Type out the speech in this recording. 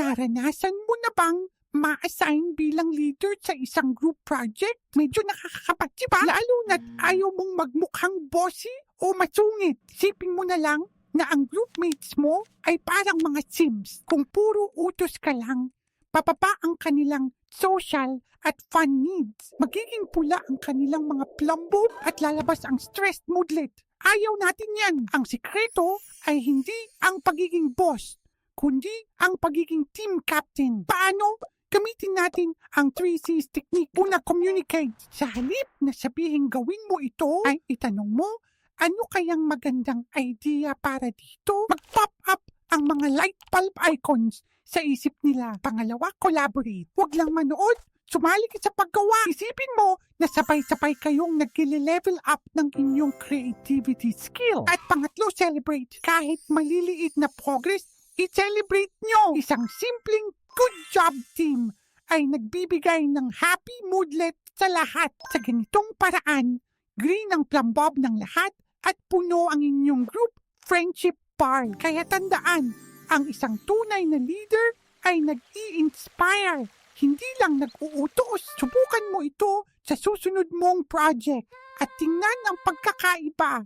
Naranasan mo na bang ma-assign bilang leader sa isang group project? Medyo nakakakapag, di ba? Lalo na't ayaw mong magmukhang bossy o masungit. Sipin mo na lang na ang groupmates mo ay parang mga sims. Kung puro utos ka lang, papapa ang kanilang social at fun needs. Magiging pula ang kanilang mga plumbo at lalabas ang stressed moodlet. Ayaw natin yan. Ang sikreto ay hindi ang pagiging boss, kundi ang pagiging team captain. Paano? Gamitin natin ang 3C's technique. Una, communicate. Sa halip na sabihin gawin mo ito, ay itanong mo, ano kayang magandang idea para dito? Mag-pop up ang mga light bulb icons sa isip nila. Pangalawa, collaborate. Huwag lang manood, sumali ka sa paggawa. Isipin mo na sabay-sabay kayong nag-level up ng inyong creativity skill. At pangatlo, celebrate. Kahit maliliit na progress, i-celebrate nyo. Isang simpleng good job team ay nagbibigay ng happy moodlet sa lahat. Sa ganitong paraan, green ang plumbob ng lahat at puno ang inyong group friendship bar. Kaya tandaan, ang isang tunay na leader ay nag-i-inspire, hindi lang nag-uutos. Subukan mo ito sa susunod mong project at tingnan ang pagkakaiba